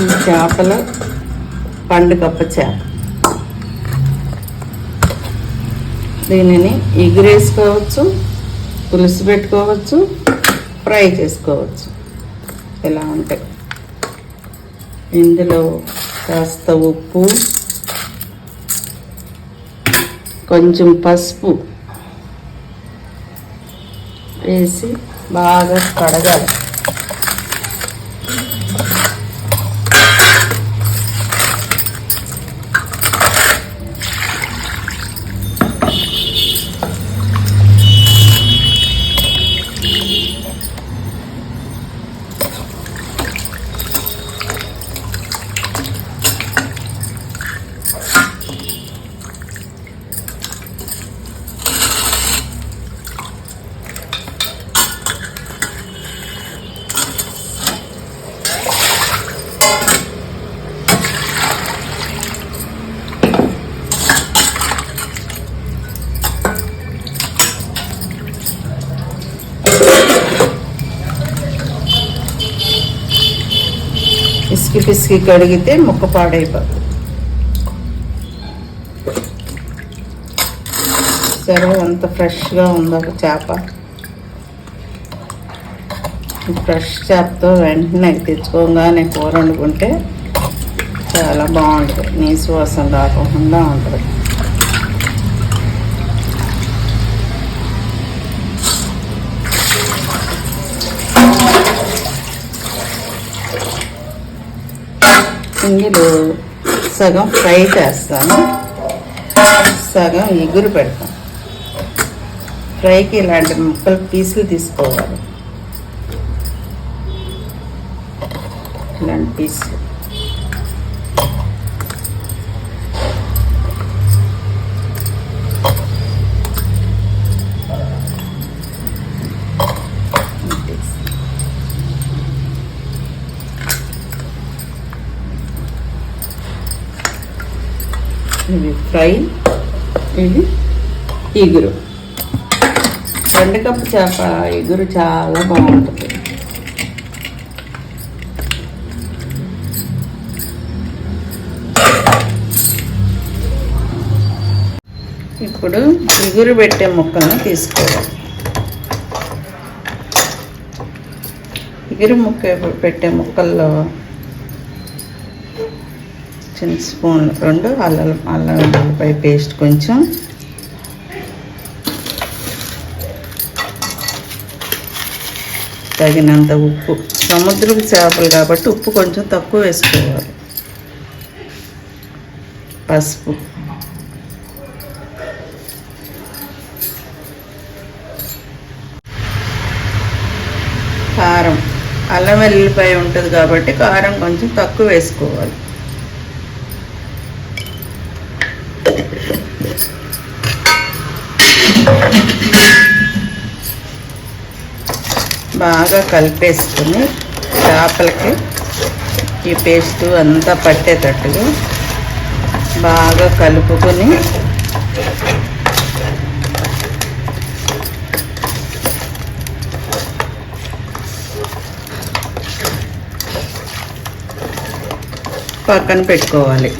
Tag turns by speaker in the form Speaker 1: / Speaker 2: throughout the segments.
Speaker 1: ఈ చేపల పండుగప్ప చేప. దీనిని ఎగురేసుకోవచ్చు పులుసు పెట్టుకోవచ్చు ఫ్రై చేసుకోవచ్చు. ఇలా ఉంటాయి ఇందులో కాస్త ఉప్పు కొంచెం పసుపు వేసి బాగా కడగాలి. పిసికి పిసికి కడిగితే ముక్క పాడైపోతుంది. సరే అంత ఫ్రెష్గా ఉందో ఒక చేప. ఫ్రెష్ చేపతో వెంటనే తెచ్చుకోగానే కూర వండుకుంటే చాలా బాగుంటుంది. నీసు వాసన రాకుండా ఉంటుంది. ఇందులో సగం ఫ్రై చేస్తాను. సగం ఎగురు పెడతాను. ఫ్రైకి ఇలాంటి ముక్కలు పీసులు తీసుకోవాలి. ఇలాంటి పీసులు ఇది ఫ్రై. ఇది ఇగురు. రెండు కప్పు చేప ఇగురు చాలా బాగుంటుంది. ఇప్పుడు ఇగురు పెట్టే ముక్కలను తీసుకోవాలి. ఇగురు ముక్క పెట్టే ముక్కల్లో చిన్న స్పూన్ రెండు అల్లలు అల్లం వెల్లుల్లిపాయ పేస్ట్ కొంచెం. తగినంత ఉప్పు సముద్రపు చేపలు కాబట్టి ఉప్పు కొంచెం తక్కువ వేసుకోవాలి. పసుపు. కారం. అల్లం వెల్లుల్లిపాయ ఉంటుంది కాబట్టి కారం కొంచెం తక్కువ వేసుకోవాలి. బాగా కలిపేసుకుని చేపలకి ఈ పేస్ట్ అంతా పట్టేటట్టుగా బాగా కలుపుకొని పక్కన పెట్టుకోవాలి.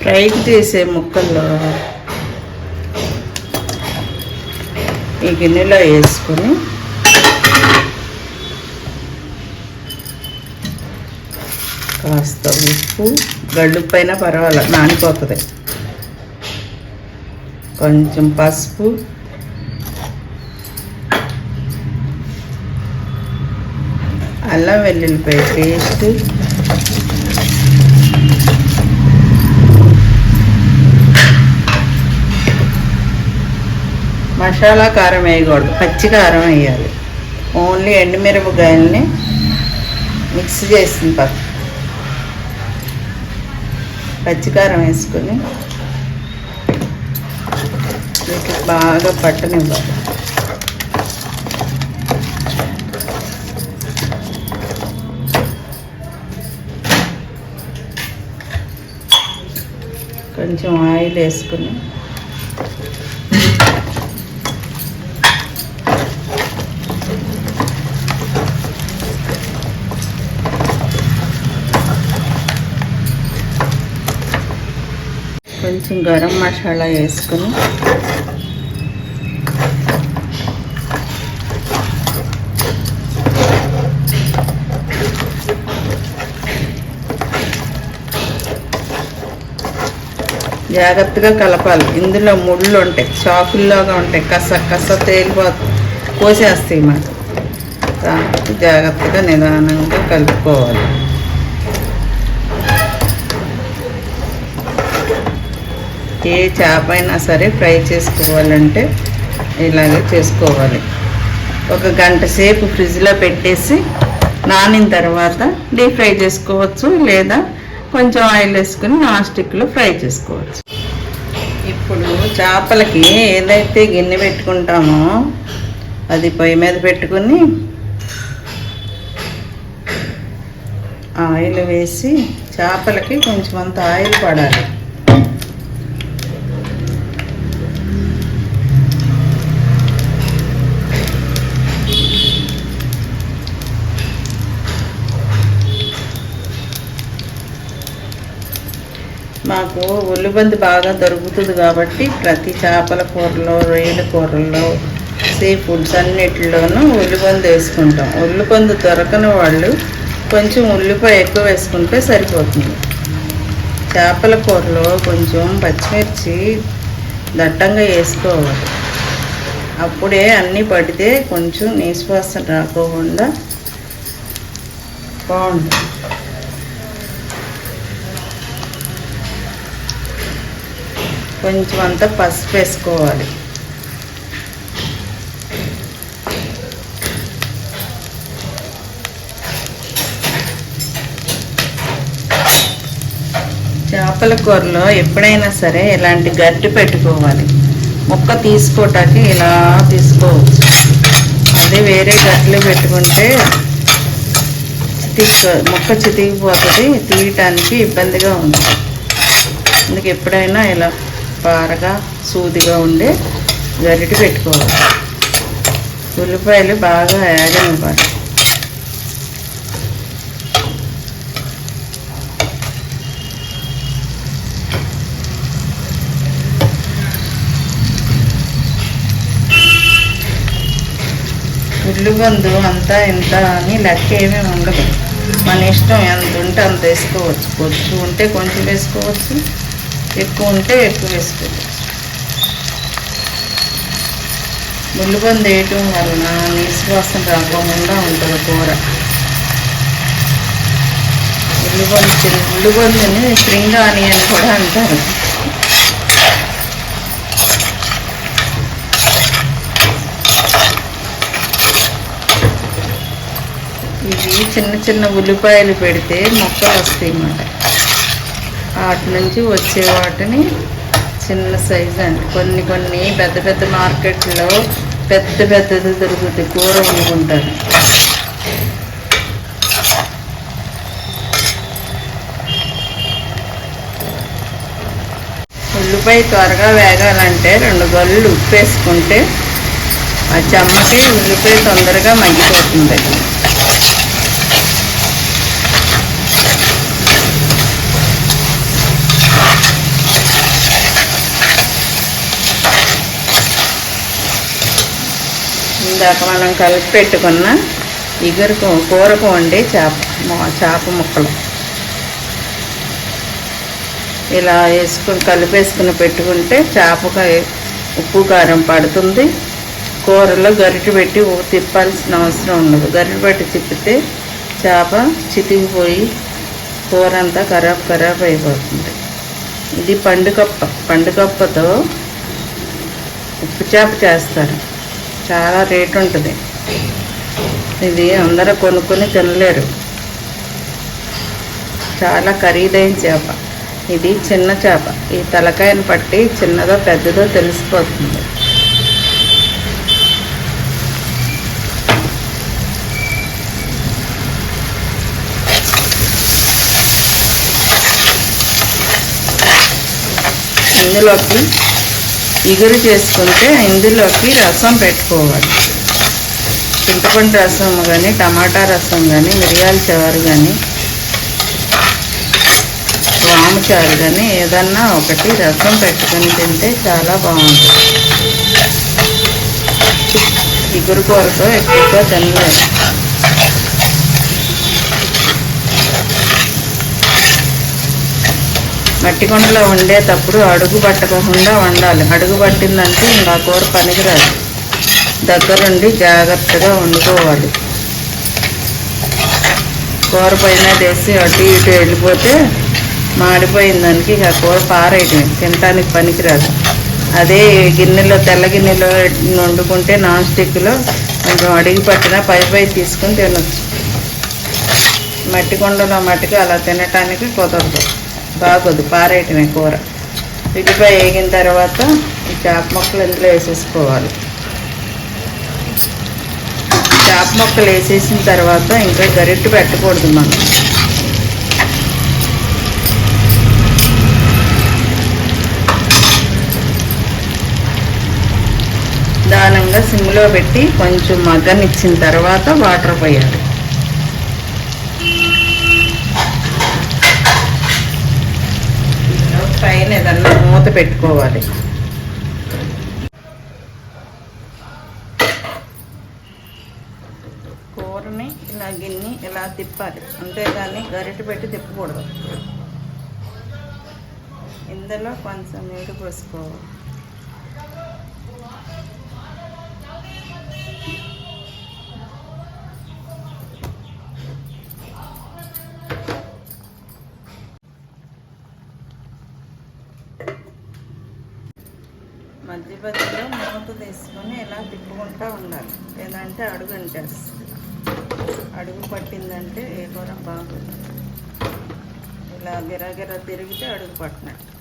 Speaker 1: ఫ్రై చేసే ముక్కల్లో ఈ గిన్నెలో వేసుకొని కాస్త ఉప్పు గడ్డు పైన పర్వాలేదు నానిపోతుంది. కొంచెం పసుపు. అల్లం వెల్లుల్లిపాయ పేస్ట్. మసాలా కారం వేయకూడదు. పచ్చి కారం వేయాలి. ఓన్లీ ఎండుమిరపకాయలని మిక్స్ చేసిన పచ్చి పచ్చికారం వేసుకొని బాగా పట్టనివ్వాలి కొంచెం ఆయిల్ వేసుకుని. కొంచెం గరం మసాలా వేసుకుని. జాగ్రత్తగా కలపాలి. ఇందులో ముళ్ళు ఉంటాయి చాకుల్లాగా ఉంటాయి. కస కస తేలిపోతుంది కోసేస్తాయి మాకు కాబట్టి జాగ్రత్తగా నిదానంగా కలుపుకోవాలి. ఏ చేప అయినా సరే ఫ్రై చేసుకోవాలంటే ఇలాగే చేసుకోవాలి. ఒక గంట సేపు ఫ్రిడ్జ్లో పెట్టేసి నానిన తర్వాత డీప్ ఫ్రై చేసుకోవచ్చు లేదా కొంచెం ఆయిల్ వేసుకుని నాన్ స్టిక్లో ఫ్రై చేసుకోవచ్చు. ఇప్పుడు చేపలకి ఏదైతే గిన్నె పెట్టుకుంటామో అది పొయ్యి మీద పెట్టుకుని ఆయిల్ వేసి చేపలకి కొంచెం అంత ఆయిల్ పడాలి. మాకు ఉల్లిబంది బాగా దొరుకుతుంది కాబట్టి ప్రతి చేపల కూరలో రొయ్యల కూరల్లో సీ ఫుడ్స్ అన్నిటిలోనూ ఉల్లిబంది వేసుకుంటాం. ఉల్లిబంది దొరకని వాళ్ళు కొంచెం ఉల్లిపాయ ఎక్కువ వేసుకుంటే సరిపోతుంది. చేపల కూరలో కొంచెం పచ్చిమిర్చి దట్టంగా వేసుకోవాలి. అప్పుడే అన్నీ పడితే కొంచెం నీసువాసన రాకోకుండా బాగుంటుంది. కొంచెం అంతా పసుపు వేసుకోవాలి. చేపల కూరలో ఎప్పుడైనా సరే ఇలాంటి గట్టి పెట్టుకోవాలి. ముక్క తీసుకోవటానికి ఇలా తీసుకోవచ్చు. అదే వేరే గట్లు పెట్టుకుంటే చితికి ముక్క చితికిపోతుంది తీయటానికి ఇబ్బందిగా ఉంది. అందుకే ఎప్పుడైనా ఇలా పారగా సూదిగా ఉండే గరిటి పెట్టుకోవాలి. ఉల్లిపాయలు బాగా యాడ్ అవ్వాలి. ఉల్లిగందు అంతా ఇంత అని లెక్క ఏమీ ఉండదు. మన ఇష్టం ఎంత ఉంటే అంత వేసుకోవచ్చు. కొంచెం ఉంటే కొంచెం వేసుకోవచ్చు. ఎక్కువ ఉంటే ఎక్కువ వేసుకోవచ్చు ఉల్లిబందు వేయటం వలన నీసువాసన రాకుండా ఉంటుంది కూర. ఉల్లిబందు చిన్న ఉల్లిబందుని స్ప్రింగ్ ఆనియన్ కూడా అంటారు. ఇవి చిన్న చిన్న ఉల్లిపాయలు పెడితే మొక్కలు వస్తాయి అన్నమాట వాటి నుంచి వచ్చే వాటిని చిన్న సైజు అండి. కొన్ని కొన్ని పెద్ద పెద్ద మార్కెట్లో పెద్ద పెద్దది దొరుకుతాయి కూర వండుకుంటారు. ఉల్లిపాయ త్వరగా వేగాలంటే రెండు గల్లు ఉప్పు వేసుకుంటే ఆ చెమ్మకి ఉల్లిపాయ తొందరగా మగ్గిపోతుంది. ఇందాక మనం కలిపి పెట్టుకున్న ఇగురుకు కూరకు వండి చేప చేప ముక్కలు. ఇలా వేసుకుని కలిపేసుకుని పెట్టుకుంటే చేపకాయ ఉప్పు కారం పడుతుంది. కూరలో గరిటె పెట్టి తిప్పాల్సిన అవసరం ఉండదు. గరిటె పెట్టి తిప్పితే చేప చితికిపోయి కూర అంతా ఖరాబ్ ఖరాబ్ అయిపోతుంది. ఇది పండుకప్ప పండుకప్పతో ఉప్పు చేప చేస్తారు. చాలా రేటు ఉంటుంది. ఇది అందరూ కొనుక్కొని తినలేరు. చాలా ఖరీదైన చేప. ఇది చిన్న చేప. ఈ తలకాయను పట్టి చిన్నదో పెద్దదో తెలిసిపోతుంది. ఇందులోకి ఇగురు చేసుకుంటే ఇందులోకి రసం పెట్టుకోవాలి. చింతపండు రసం కానీ టమాటా రసం కానీ మిరియాల చారు కానీ వాము చారు కానీ ఏదన్నా ఒకటి రసం పెట్టుకొని తింటే చాలా బాగుంటుంది. ఇగురు కూరతో ఎక్కువగా తినలేదు మట్టి కొండలో వండేటప్పుడు అడుగు పట్టకుండా వండాలి అడుగు పట్టిందంటే ఇంకా కూర పనికిరాదు. దగ్గరుండి జాగ్రత్తగా వండుకోవాలి. కూర పైన వేసి అటు ఇటు వెళ్ళిపోతే మాడిపోయిన దానికి ఇక కూర పారేయటమే. తినటానికి పనికిరాదు. అదే గిన్నెలో తెల్ల గిన్నెలో వండుకుంటే నాన్ స్టిక్లో కొంచెం అడిగి పట్టిన పై పై తీసుకుని తినొచ్చు. మట్టి కొండలో మట్టికి అలా తినటానికి కుదరదు. బాగోదు పారేయటమే కూర. ఉల్లిపాయ వేగిన తర్వాత ఈ చేప ముక్కలు ఇందులో వేసేసుకోవాలి. చేప మొక్కలు వేసేసిన తర్వాత ఇంకా గరిటె పెట్టకూడదు మనం. దానంగా సిమ్లో పెట్టి కొంచెం మగ్గనిచ్చిన తర్వాత వాటర్ పోయాలి. పైన ఏదన్నా మూత పెట్టుకోవాలి. కూరని ఇలా గిన్ని ఇలా తిప్పాలి. అంతేగాని గరిటె పెట్టి తిప్పకూడదు. ఇందులో కొంచెం నీరు పోసుకోవాలి. మధ్యలో మూత తీసుకొని ఇలా తిప్పుకుంటూ ఉండాలి లేదంటే అడుగు అంటేస్తుంది అడుగు పట్టిందంటే ఏ కూర బాగుంది. ఇలా గిరాగిరా తిరిగితే అడుగు పట్టినట్టు.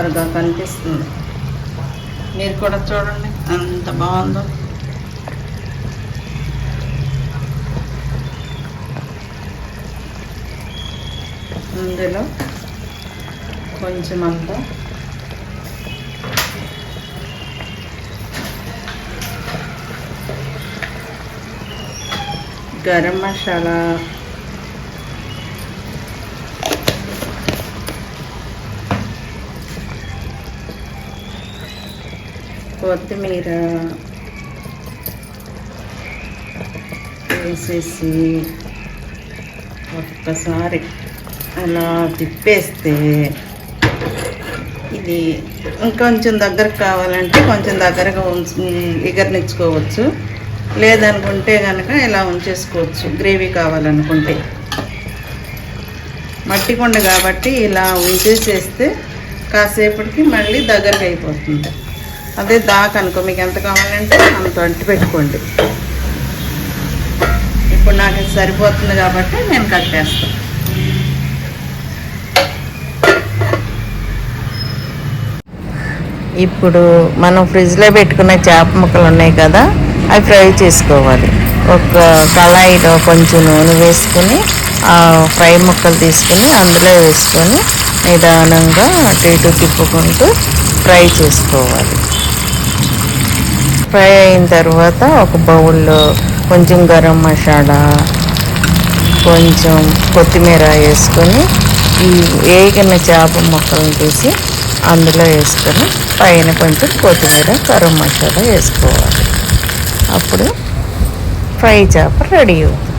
Speaker 1: సూపర్గా కనిపిస్తుంది. మీరు కూడా చూడండి. ఎంత బాగుందో. ఇందులో కొంచెం అంతా గరం మసాలా కొత్తిమీర వేసేసి ఒక్కసారి అలా తిప్పేస్తే ఇది ఇంకొంచెం దగ్గరకు కావాలంటే కొంచెం దగ్గరగా ఎగరనిచ్చుకోవచ్చు. లేదనుకుంటే కనుక ఇలా ఉంచేసుకోవచ్చు. గ్రేవీ కావాలనుకుంటే. మట్టి కొండ కాబట్టి ఇలా ఉంచేసేస్తే కాసేపటికి మళ్ళీ దగ్గరకు అయిపోతుంది. అదే దాకా అనుకో మీకు ఎంత కావాలంటే అంత అంటి పెట్టుకోండి. ఇప్పుడు నాకు ఇది సరిపోతుంది కాబట్టి నేను కట్టేస్తాను ఇప్పుడు మనం ఫ్రిడ్జ్లో పెట్టుకున్న చేప ముక్కలు ఉన్నాయి కదా అవి ఫ్రై చేసుకోవాలి. ఒక కళాయిలో కొంచెం నూనె వేసుకుని ఫ్రై ముక్కలు తీసుకుని అందులో వేసుకొని నిదానంగా అటు ఇటు తిప్పుకుంటూ ఫ్రై చేసుకోవాలి. ఫ్రై అయిన తర్వాత ఒక బౌల్లో కొంచెం గరం మసాలా కొంచెం కొత్తిమీర వేసుకొని ఈ వేగిన చేప ముక్కలను తీసి అందులో వేసుకొని పైన కొంచెం కొత్తిమీర గరం మసాలా వేసుకోవాలి. అప్పుడు ఫ్రై చేప రెడీ అవుతుంది.